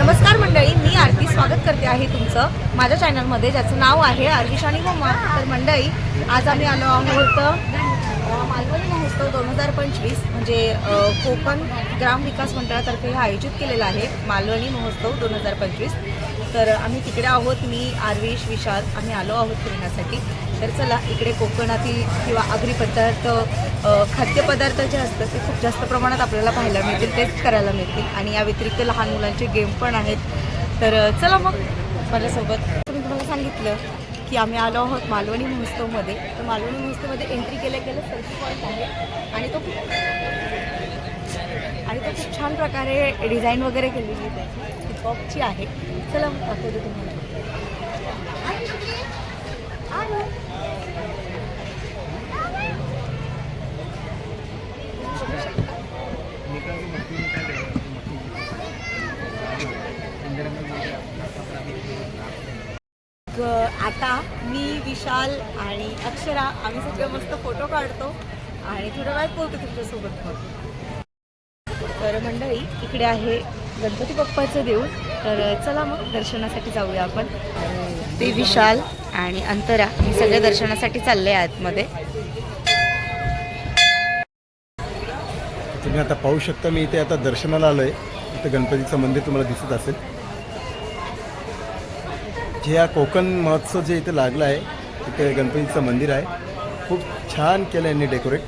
नमस्कार मंडळी मी आरती स्वागत करते आहे तुमचं माझ्या चॅनलमध्ये ज्याचं नाव आहे आरविश आणि तर मंडळी आज आम्ही आलो आहोत मालवणी महोत्सव दोन हजार पंचवीस म्हणजे कोकण ग्राम विकास मंडळातर्फे हे आयोजित केलेलं आहे मालवणी महोत्सव दोन हजार पंचवीस. तर आम्ही तिकडे आहोत मी आरविश विशाल आम्ही आलो आहोत फिरण्यासाठी. तर चला इकडे कोकणातील किंवा आगरी पदार्थ खाद्यपदार्थ जे असतात ते खूप जास्त प्रमाणात आपल्याला पाहायला मिळतील टेस्ट करायला मिळतील. आणि या व्यतिरिक्त लहान मुलांचे गेम पण आहेत. तर चला मग माझ्यासोबत. मी तुम्हाला सांगितलं की आम्ही आलो आहोत मालवणी महोत्सवमध्ये. तर मालवणी महोत्सवमध्ये एंट्री केल्या गेलं सेल्फी पॉईंट आहे. आणि तो खूप आणि तो खूप छान प्रकारे डिझाईन वगैरे केलेली आहे. त्याची हिपहॉपची आहे. चला मग दाखवते तुम्हाला. ग- आता मी विशाल आणि अक्षरा आम्ही सगळे मस्त फोटो काढतो आणि थोड्या वेळात बोलतो तुमच्यासोबत. मग तर मंडळी इकडे आहे गणपती बाप्पाचं देऊळ. तर चला मग दर्शनासाठी जाऊया आपण. ते विशाल आणि अंतरा हे सगळे दर्शनासाठी चालले आहेत आतमध्ये. तुम्ही आता पाहू शकता मी इथे आता दर्शनाला आलो आहे इथं गणपतीचं मंदिर तुम्हाला दिसत असेल. जे हा कोकण महोत्सव जे इथे लागला आहे तिथे गणपतीचं मंदिर आहे. खूप छान केलं यांनी डेकोरेट.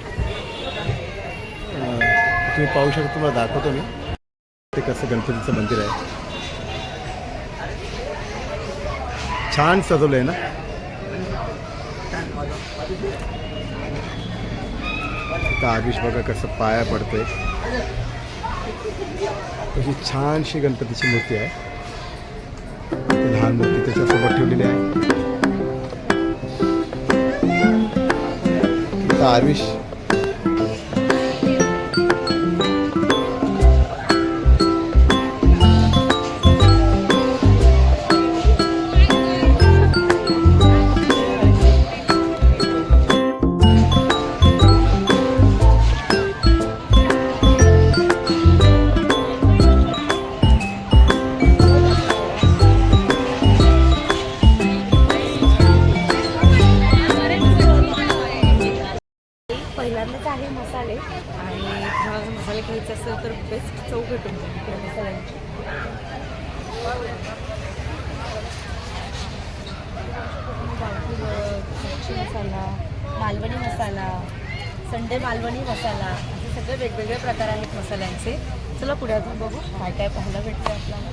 तुम्ही पाहू शकता तुम्हाला दाखवतो मी. ते कसं गणपतीचं मंदिर आहे. छान सजवलं आहे ना? आता आयुष बघा कसं पाया पडतोय. तशी छानशी गणपतीची मूर्ती आहे. लहान मूर्ती त्याच्यासोबत ठेवलेली आहे. इथं आयुष मसाले आणि तुम्हाला जर मसाले घ्यायचे असेल तर बेस्ट चव भेटून जाईल इकडे मसाल्यांची. मसाला मालवणी मसाला संडे मालवणी मसाला असे सगळे वेगवेगळे प्रकार आहेत मसाल्यांचे. चला पुढे अजून बघू काय काय पाहायला भेटतं आपल्याला.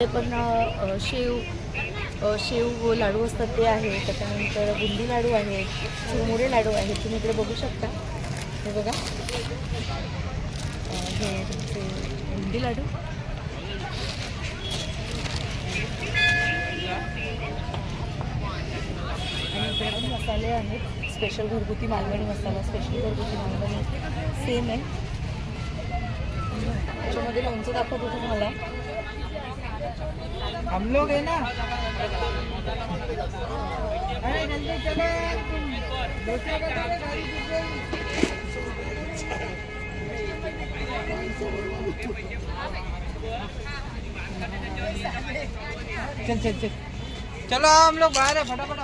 ते पण शेव शेव लाडू असतात ते आहे. त्याच्यानंतर बुंदी लाडू आहेत चिरमुरे लाडू आहेत तुम्ही इकडे बघू शकता. हे बघा. हे तुमचे बुंदी लाडू. आणि इकडे पण मसाले आहेत. स्पेशल घरगुती मालवणी मसाला स्पेशल घरगुती मालवणी. सेम आहे. त्याच्यामध्ये लोणचं दाखवतो तुम्हाला. हम लोग है ना? अरे जल्दी चले. दूसरे का गाड़ी चल चल चल. चलो हम लोग बाहर फटाफट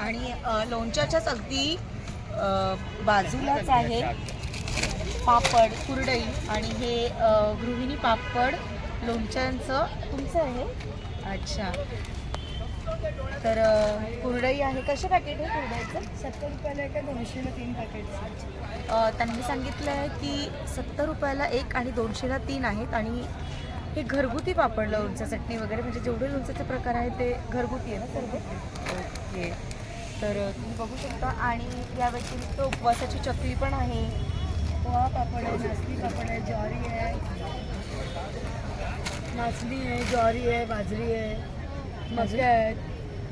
आणि लोणच्याच्याच अगदी बाजूलाच आहे पापड कुरडई आणि हे गृहिणी पापड लोणच्यांचं. तुमचं आहे? अच्छा. तर कुरडई आहे. कसे पॅकेट आहे कुरडईचं? सत्तर रुपयाला का दोनशेला तीन पॅकेट त्यांनी सांगितलं आहे की सत्तर रुपयाला एक आणि दोनशेला तीन आहेत आणि हे घरगुती पापड लोणचं चटणी वगैरे म्हणजे जेवढे लोणच्याचे प्रकार आहेत ते घरगुती आहे ना सर्व? ओके. तर तुम्ही बघू शकता. आणि या व्यतिरिक्त उपवासाची चकली पण आहे. पोहा पापड है नाचनी पापड है ज्वारी है नाचनी है ज्वारी है बाजरी है मक्या आहेत.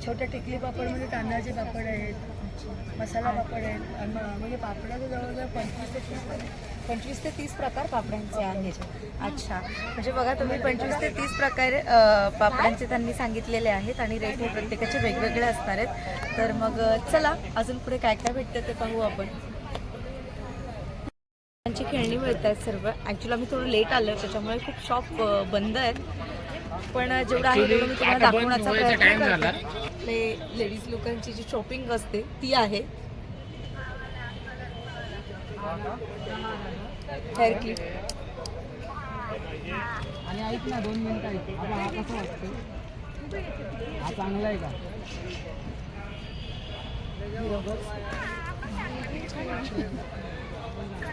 छोट्या टिकली पापडमध्ये म्हणजे तांदळाचे पापड आहेत मसाला पापड आहेत म्हणजे पापडाचं जवळजवळ पंचवीस ते तीस पंचवीस ते तीस प्रकार पापड्यांचे आहेत. अच्छा. म्हणजे बघा तुम्ही पंचवीस ते तीस प्रकारे पापड्यांचे त्यांनी सांगितलेले आहेत आणि रेट हे प्रत्येकाचे वेगवेगळे असणार आहेत. तर मग चला अजून पुढे काय काय भेटतं ते पाहू आपण. त्यांची खेळणी मिळत आहेत सर्व. ॲक्च्युली आम्ही थोडं लेट आलो त्याच्यामुळे खूप शॉप बंद आहेत. पण जेवढं आहे तेवढं मी तुम्हाला दाखवण्याचा प्रयत्न. करते. लेडीज लोकांची जी शॉपिंग असते ती आहे. हेअर क्लिप आणि ऐक ना दोन मिनिटं ऐक. आता हा कसा वाटतो हा चांगला आहे का?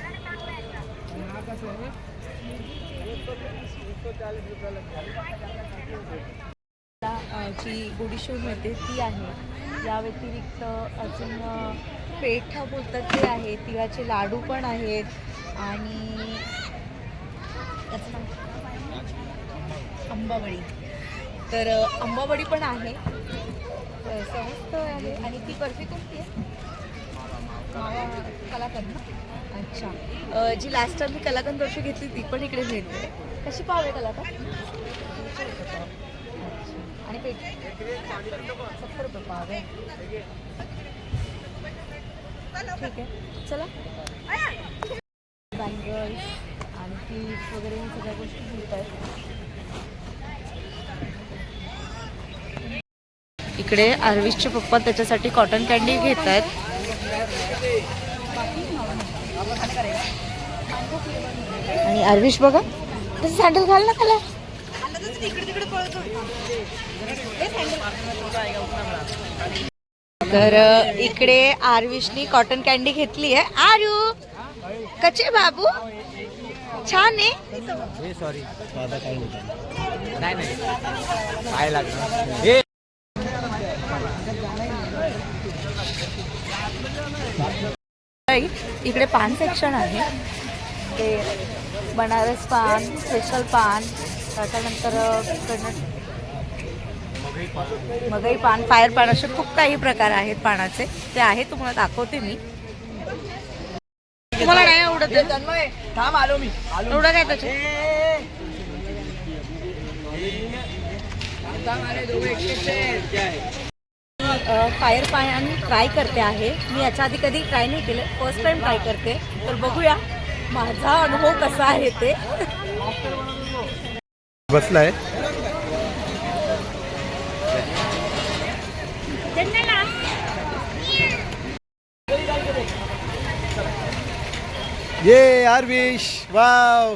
हा कसा आहे? जी गुडीशोर मिळते ती आहे. या व्यतिरिक्त अजून पेठा बोलतात ते आहे तिळाचे लाडू पण आहेत आणि याचं तर आंबावडी अंबावडी पण आहे. समस्त आहे आणि ती बर्फी कोणती आहे? कलाकंद. अच्छा. जी लास्ट टाइम मी कलाकंद बर्फी घेतली ती पण इकडे मिळते. कशी पाव आहे आता? आणि पेट सत्तर रुपये पाव आहे. ठीक आहे. चला. बँगल्स आणि क्लिप्स वगैरे ह्या सगळ्या गोष्टी मिळत आहेत. इकडे आर्विसचे पप्पा त्याच्यासाठी कॉटन कॅन्डी घेत आहेत. आणि आर्विश बघा. तसं सँडल घाल ना त्याला. तर इकडे आरविशनी कॉटन कॅन्डी घेतली आहे. आरू कचे बाबू? छान आहे. सॉरी काय नाही. नाही नाही. काय लागणार इकडे पान सेक्शन आहे. ते बनारस पान स्पेशल पान त्याच्यानंतर मगई पान फायर पान असे खूप काही प्रकार आहेत पानाचे. ते आहे तुम्हाला दाखवते मी. तुम्हाला नाही आवडत? थांब आलो मी. एवढं काय त्याचे फायर पान ट्राय करते आहे. मी याच्या आधी कधी ट्राय नाही केलं. फर्स्ट टाइम ट्राय करते. तर बघूया. माझा अनुभव कसा आहे ते? बसलाय. ये आरविश वाव.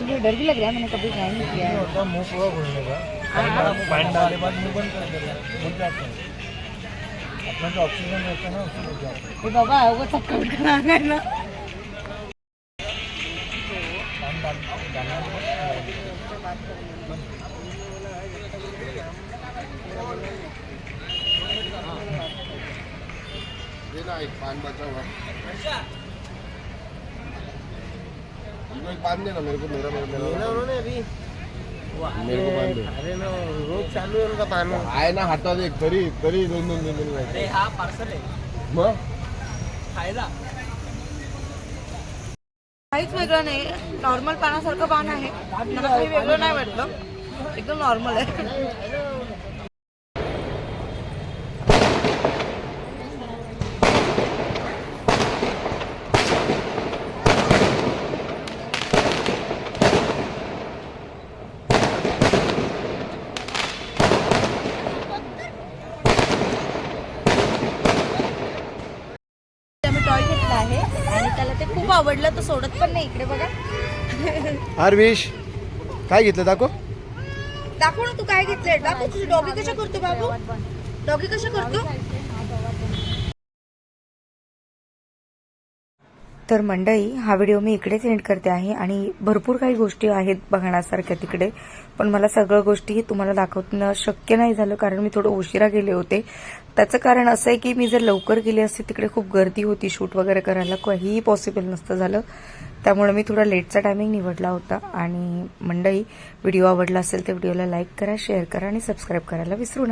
मुझे डर भी लग रहा है मैंने कभी ट्राई नहीं किया है। मुँह पूरा खोलने का पैंट डालने बाद मुँह बंद कर देगा मुझ जाते हैं अपना जो ऑक्सीजन रहता है ना उससे मुझ जाते हैं बाबा वो चक्कर उठकर आ गए ना। डाल देना एक पान बचा हुआ। इनको एक पान देना मेरे को मेरा मेरा मेरा। उन्होंने अभी मेरे को पान दे अरे नो रोज चालू आहे उनका पान आहे ना हातात एक तरी तरी दोन दोन दोन दोन अरे हा पार्सल आहे। मग? खायला। काहीच वेगळं नाही. नॉर्मल पानासारखं पान आहे. मला काही वेगळं नाही वाटलं. एकदम नॉर्मल आहे आम्ही टॉय घेतला आहे आणि त्याला ते खूप आवडलं तर सोडत पण नाही इकडे बघा. आरविश काय घेतलं दाखव. दाखव ना तू काय घेतलंय. दाखव तुझी डॉगी कशा करतो बाबू. डॉगी कशा करतो. तर मंडळी हा व्हिडिओ मी इकडेच एंड करते आहे आणि भरपूर काही गोष्टी आहेत बघण्यासारख्या तिकडे. पण मला सगळ्या गोष्टी तुम्हाला दाखवणं शक्य नाही झालं कारण मी थोडं उशिरा गेले होते. त्याचं कारण असं आहे की मी जर लवकर गेले असते तिकडे खूप गर्दी होती शूट वगैरे करायला काहीही पॉसिबल नसतं झालं. त्यामुळे मी थोडा लेटचा टायमिंग निवडला होता आणि मंडळी व्हिडिओ आवडला असेल तर व्हिडिओला लाईक करा शेअर करा आणि सबस्क्राईब करायला विसरू नका.